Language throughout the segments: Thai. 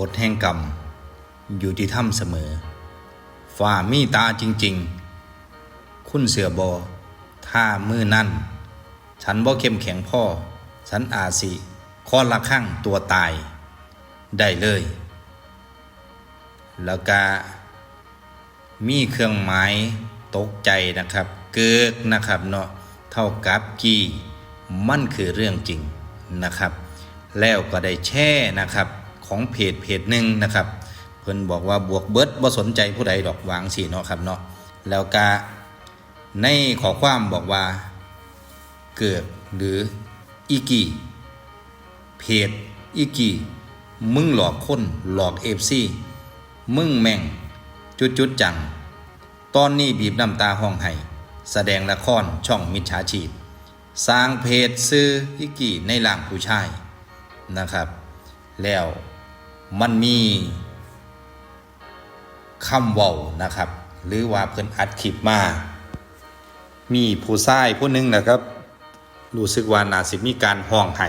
กฎแห่งกรรม อยู่ที่ถ้ำเสมอ ฝ่ามีตาจริง ๆ คุณเสือบอถ้ามือนั่น ฉันบ่เข้มแข็งพ่อ ฉันอาสิข้อละข้างตัวตาย ได้เลย แล้วก็มีเครื่องหมายตกใจนะครับ เกิกนะครับเนาะเท่ากับกี่มันคือเรื่องจริงนะครับ แล้วก็ได้แช่นะครับ ของเพจเพจหนึ่งนะครับ เพิ่นบอกว่าบวกเบิดบ่สนใจผู้ใดดอกวางสีเนาะครับเนาะแล้วก็ในขอความบอกว่าเกิดหรืออีกีเพจอีกีมึงหลอกคนหลอกเอฟซีมึงแม่งจุดจุดจัง ตอนนี้บีบน้ำตาห้องไห้แสดงละครช่องมิจฉาชีพสร้างเพจซื้ออิกิในหลังผู้ชายนะครับ แล้ว มันมีคำว้านะครับ หรือว่าเพิ่นอัดคลิปมา มีผู้ชายผู้หนึงนะครับ รู้สึกว่าน่าสิมีการห้องไห้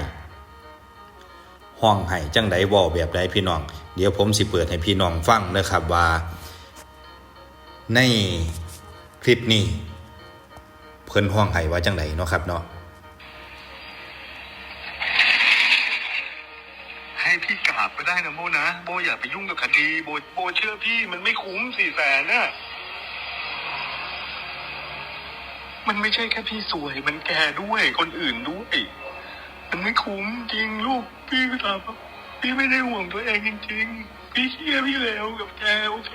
ห้องไห้จังไดว้าแบบใดพี่น้อง เดี๋ยวผมสิเปิดให้พี่น้องฟังนะครับว่า ในคลิปนี้ เพิ่นห้องไห้ว่าจังไดเนาะครับเนาะ ได้นะโบนะโบอย่าไปยุ่งกับคดีโบโบเชื่อพี่มันไม่คุ้มสี่แสนน่ะมันไม่ใช่แค่พี่สวย มันแกด้วยคนอื่นด้วย มันไม่คุ้มจริงลูกพี่ก็ตามพี่ไม่ได้ห่วงตัวเองจริง ๆ พี่เชื่อพี่แล้วกับแกโอเค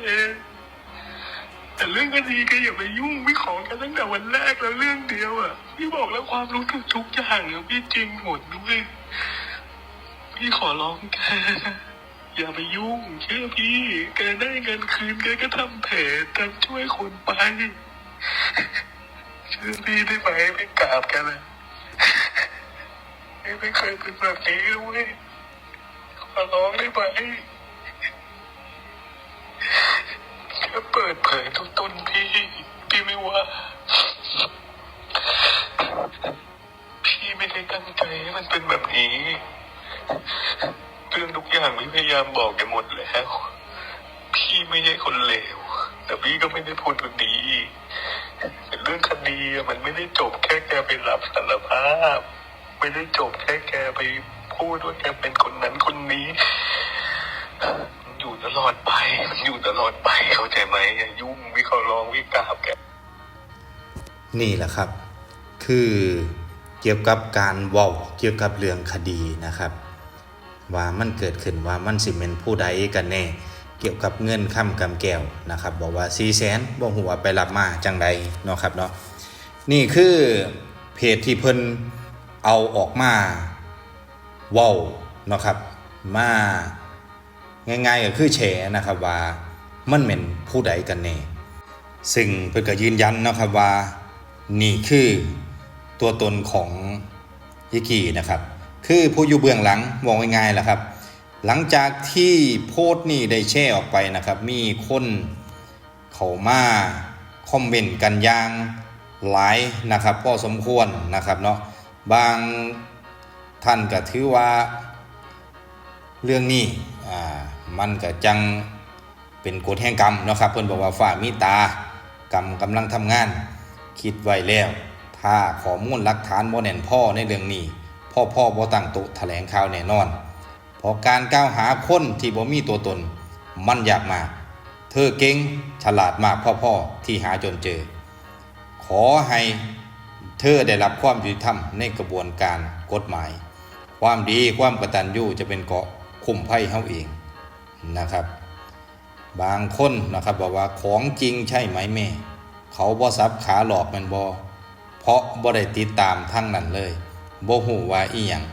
แต่เรื่องคดีแกอย่าไปยุ่งพี่ขอแกตั้งแต่วันแรกแล้วเรื่องเดียวอะพี่บอกแล้วความรู้สึกทุกอย่างอะพี่จริงหมดด้วย พี่ขอร้องแก อย่าไปยุ่ง เชื่อพี่ แกได้เงินคืนแกก็ทำเพจทำช่วยคนไป เชื่อพี่ได้ไหมไม่กราบแกันเลยไม่เคยเป็นแบบนี้ด้ยขอร้องได้ไหมแค่เปิดเผยทุกต้นพี่ พี่ไม่ว่า คนเลว แต่พี่ก็ไม่ได้พูดคนดีเรื่องคดีมันไม่ได้จบแค่แกไปรับสารภาพ ไม่ได้จบแค่แกไปพูดว่าแกเป็นคนนั้นคนนี้มันอยู่ตลอดไป มันอยู่ตลอดไปเข้าใจไหมอย่ายุ่งวิขอร้องวิกราบแก นี่แหละครับ คือเกี่ยวกับการเว้าเกี่ยวกับเรื่องคดีนะครับ ว่ามันเกิดขึ้นว่ามันสิเป็นผู้ใดกันแน่ เกี่ยวกับเงินค้ำกำแก้วนะครับ บอกว่า4 0 0แสนบ่หัวไปรับมาจังใดเนาะครับเนาะนี่คือเพจที่เพิ่นเอาออกมาว้าเนาะครับมาง่ายๆก็คือแฉนะครับว่ามันเป็นผู้ใดกันแน่ซึ่งเพิ่นก็ยืนยันเนาะครับว่านี่คือตัวตนของยิกินะครับ คือผู้อยู่เบื้องหลังมองง่ายๆแหละครับ หลังจากที่โพสต์นี่ได้แชร์ออกไปนะครับ มีคนเข้ามาคอมเมนต์กันอย่างหลายนะครับพอสมควรนะครับเนาะบางท่านก็ถือว่าเรื่องนี้มันก็จังเป็นกฎแห่งกรรมนะครับเพิ่นบอกว่าฝ่ามีตากรรมกำลังทำงาน คิดไว้แล้ว ถ้าข้อมูลหลักฐานบ่แน่นพ่อในเรื่องนี้ พ่อพ่อบ่ตั้งโต๊ะแถลงข่าวแน่นอน เพราะการกล่าวหาคนที่บ่มีตัวตน มันยากมากเธอเก่งฉลาดมากพ่อพ่อที่หาจนเจอ ขอให้เธอได้รับความยุติธรรมในกระบวนการกฎหมาย ความดีความกตัญญูจะเป็นเกาะคุ้มภัยเฮาเองนะครับ บางคนนะครับบอกว่าของจริงใช่ไหมแม่ เขาบ่ซับขาหลอกมันบ่เพราะบ่ได้ติดตามทั้งนั้นเลยบ่ฮู้ว่าอีหยัง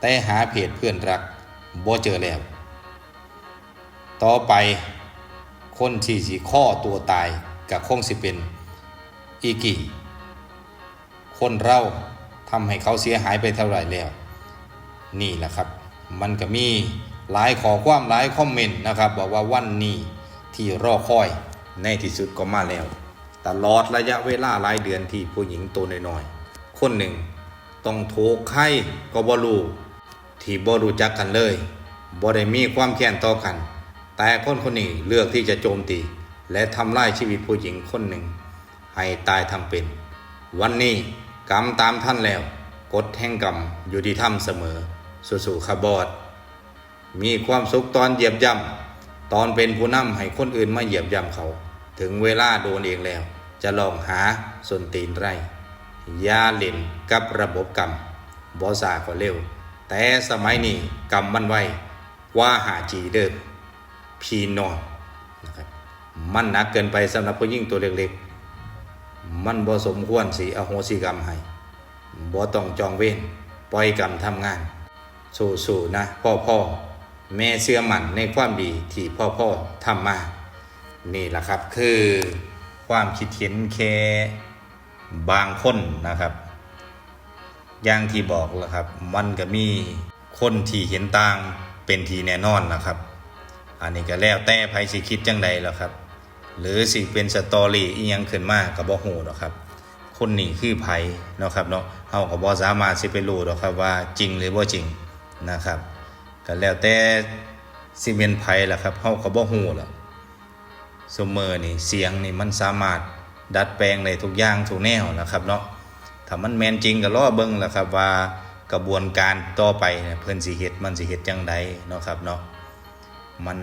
แต่หาเพจเพื่อนรัก บ่เจอแล้ว ต่อไปคนที่สิข้อตัวตายก็คงสิเป็นอีกี่ คนเราทำให้เขาเสียหายไปเท่าไหร่แล้ว นี่แหละครับ มันก็มีหลายขอความหลายคอมเมนต์นะครับบอกว่าวันนี้ที่รอคอยในที่สุดก็มาแล้ว ตลอดระยะเวลาหลายเดือนที่ผู้หญิงตัวน้อยๆคนหนึ่งต้องโทรไข้ก็บรู ที่บ่รู้จักกันเลยบ่ได้มีความแค้นต่อกัน แต่คนคนนี้เลือกที่จะโจมตี และทำลายชีวิตผู้หญิงคนหนึ่ง ให้ตายทำเป็น วันนี้กรรมตามท่านแล้วกฎแห่งกรรมอยู่ที่ถ้ำเสมอ สู่ๆขบอด มีความสุขตอนเหยียบย่ำตอนเป็นผู้นำให้คนอื่นมาเหยียบย่ำเขา ถึงเวลาโดนเองแล้ว จะลองหาส่วนตีนไรอยาเล่นกับระบบกรรมบอสาก็เร็ว แต่สมัยนี้กรรมมันไวกว่าหาจีเดิมพีน้องนะครับมันหนักเกินไปสำหรับผู้หญิงตัวเล็กๆ มันบ่สมควรสิอโหสิกรรมให้บ่ต้องจองเว้นปล่อยกรรมทำงาน สู้ๆนะพ่อพ่อแม่เชื่อมั่นในความดีที่พ่อพ่อทำมา นี่แหละครับคือความคิดเห็นแค่บางคนนะครับ อย่างที่บอกแล้วครับ มันก็มีคนที่เห็นต่างเป็นทีแน่นอนนะครับ อันนี้ก็แล้วแต่ไผสิคิดจังใดแล้วครับ หรือสิเป็นสตอรี่อียังขึ้นมาก็บ่ฮู้หรอกครับ คนนี้คือไผเนาะครับเนาะเฮาก็บ่สามารถสิไปรู้หรอกครับว่าจริงหรือบ่จริงนะครับก็แล้วแต่สิเป็นไผล่ะครับเฮาก็บ่ฮู้ล่ะซุมื้อนี่เสียงนี่มันสามารถดัดแปลงได้ทุกอย่างทุกแนวนะครับเนาะ ถ้ามันแมนจริงก็รอเบิ่งแหละครับว่ากระบวนการต่อไปเนี่ยเพิ่นสิเฮ็ดมันสิเฮ็ดจังใดเนาะครับเนาะมัน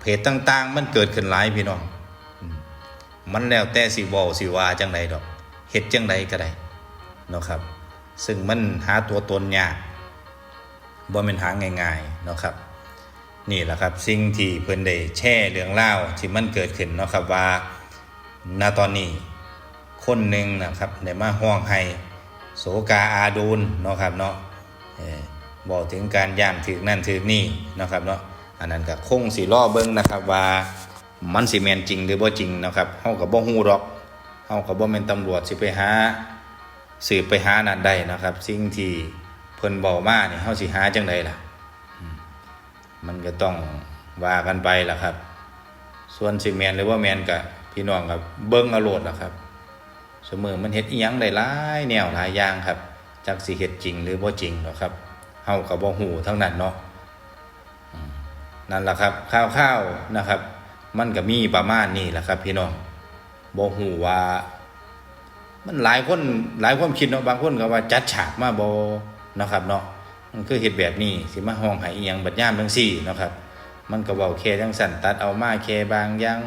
เพจต่าง ๆ มันเกิดขึ้นหลายพี่น้องมันแล้วแต่สิเว้าสิวาจังใดดอกเฮ็ดจังใดก็ได้เนาะครับ ซึ่งมันหาตัวตนยากบ่แม่นหาง่ายๆเนาะครับ นี่แหละครับสิ่งที่เพิ่นได้แช่เรื่องเล่าที่มันเกิดขึ้นเนาะครับว่าณตอนนี้ คนหนึ่งนะครับได้มาห้องให้โสกาอาดูนเนาะครับเนาะบอกถึงการย่านถึกนั่นถึกนี่เนาะครับเนาะอันนั้นก็คงสิรอเบิ่งนะครับว่ามันสิแมนจริงหรือบ่จริงนะครับเฮาก็บ่ฮู้ดอกเฮาก็บ่แม่นตำรวจสิไปหาสืบไปหานั่นได้นะครับ สิ่งที่เพิ่นเว้ามานี่เฮาสิหาจังไดล่ะ มันก็ต้องว่ากันไปล่ะครับ ส่วนสิแมนหรือว่าแมนก็พี่น้องก็เบิ่งเอาโลดล่ะครับ สมอมันเฮ็ดอีหยังได้หลายแนวหลายอย่างครับจักสิเฮ็ดจริงหรือบ่จริงหรอกครับเฮาก็บ่ฮู้ทั้งนั้นเนาะนั่นล่ะครับข้าวๆนะครับ มันก็มีประมาณนี้ล่ะครับ พี่น้องบ่ฮู้ว่า มันหลายคนหลายความคิดเนาะบางคนก็ว่าจัดฉากมาบ่เนาะครับเนาะมันคือเฮ็ดแบบนี้สิมาห้องให้อีหยังบัดยามจังซี่เนาะครับ มันก็เว้าแค่จังสั่นตัดเอามาแค่บางอย่าง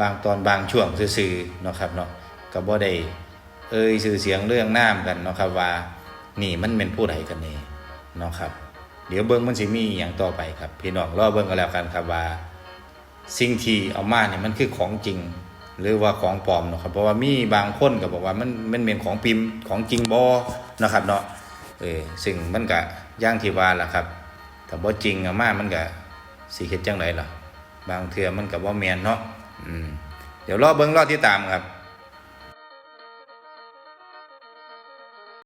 บางตอนบางช่วงซื่อๆเนาะครับเนาะ ก็บ่ได้เอ่ยชื่อเสียงเรื่องน้ำกันเนาะครับว่านี่มันเป็นผู้ใดกันแน่เนาะครับ เดี๋ยวเบิ่งมันสิมีอย่างต่อไปครับ พี่น้องรอเบิ่งกันแล้วกันครับว่า สิ่งที่เอามาเนี่ยมันคือของจริง หรือว่าของปลอมเนาะครับเพราะว่ามีบางคนก็บอกว่ามันมันเป็นของพิมของจริงบอนะครับเนาะเออซึ่งมันก็ย่างที่ว่าล่ะครับถ้าบ่จริงเอามามันก็สิเฮ็ดจังไดล่ะ บางเทื่อมันก็บ่แม่นเนาะอืมเดี๋ยวรอเบิ่งรอติดตามครับ